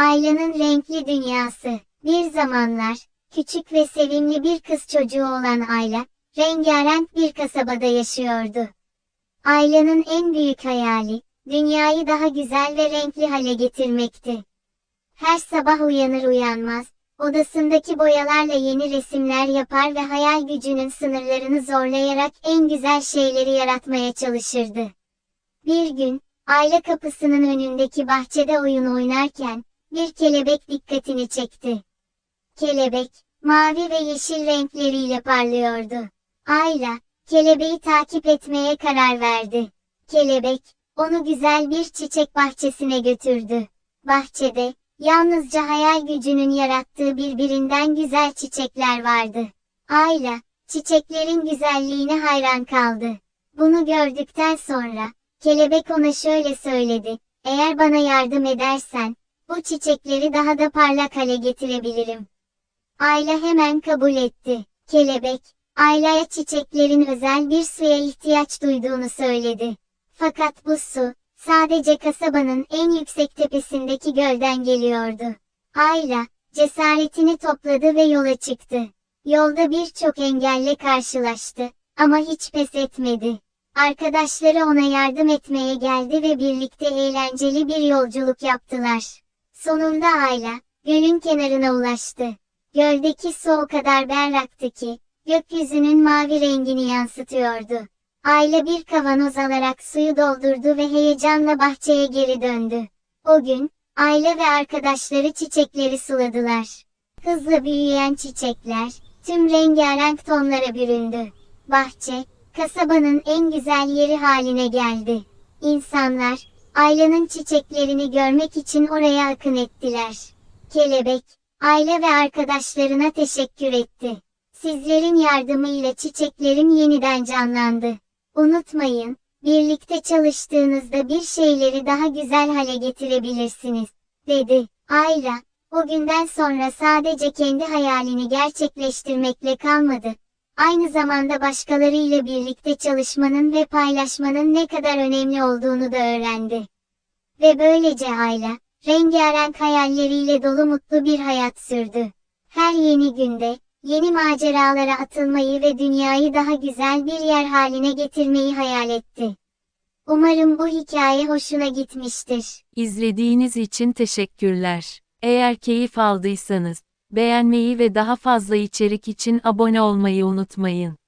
Ayla'nın renkli dünyası. Bir zamanlar, küçük ve sevimli bir kız çocuğu olan Ayla, rengarenk bir kasabada yaşıyordu. Ayla'nın en büyük hayali, dünyayı daha güzel ve renkli hale getirmekti. Her sabah uyanır uyanmaz, odasındaki boyalarla yeni resimler yapar ve hayal gücünün sınırlarını zorlayarak en güzel şeyleri yaratmaya çalışırdı. Bir gün, aile kapısının önündeki bahçede oyun oynarken, bir kelebek dikkatini çekti. Kelebek, mavi ve yeşil renkleriyle parlıyordu. Ayla, kelebeği takip etmeye karar verdi. Kelebek, onu güzel bir çiçek bahçesine götürdü. Bahçede, yalnızca hayal gücünün yarattığı birbirinden güzel çiçekler vardı. Ayla, çiçeklerin güzelliğine hayran kaldı. Bunu gördükten sonra, kelebek ona şöyle söyledi, eğer bana yardım edersen, bu çiçekleri daha da parlak hale getirebilirim. Ayla hemen kabul etti. Kelebek, Ayla'ya çiçeklerin özel bir suya ihtiyaç duyduğunu söyledi. Fakat bu su, sadece kasabanın en yüksek tepesindeki gölden geliyordu. Ayla, cesaretini topladı ve yola çıktı. Yolda birçok engelle karşılaştı, ama hiç pes etmedi. Arkadaşları ona yardım etmeye geldi ve birlikte eğlenceli bir yolculuk yaptılar. Sonunda Ayla, gölün kenarına ulaştı. Göldeki su o kadar berraktı ki, gökyüzünün mavi rengini yansıtıyordu. Ayla bir kavanoz alarak suyu doldurdu ve heyecanla bahçeye geri döndü. O gün, Ayla ve arkadaşları çiçekleri suladılar. Hızla büyüyen çiçekler, tüm rengarenk tonlara büründü. Bahçe, kasabanın en güzel yeri haline geldi. İnsanlar, Ayla'nın çiçeklerini görmek için oraya akın ettiler. Kelebek, Ayla ve arkadaşlarına teşekkür etti. Sizlerin yardımıyla çiçeklerim yeniden canlandı. Unutmayın, birlikte çalıştığınızda bir şeyleri daha güzel hale getirebilirsiniz, dedi. Ayla, o günden sonra sadece kendi hayalini gerçekleştirmekle kalmadı. Aynı zamanda başkalarıyla birlikte çalışmanın ve paylaşmanın ne kadar önemli olduğunu da öğrendi. Ve böylece Ayla, rengarenk hayalleriyle dolu mutlu bir hayat sürdü. Her yeni günde, yeni maceralara atılmayı ve dünyayı daha güzel bir yer haline getirmeyi hayal etti. Umarım bu hikaye hoşuna gitmiştir. İzlediğiniz için teşekkürler. Eğer keyif aldıysanız, beğenmeyi ve daha fazla içerik için abone olmayı unutmayın.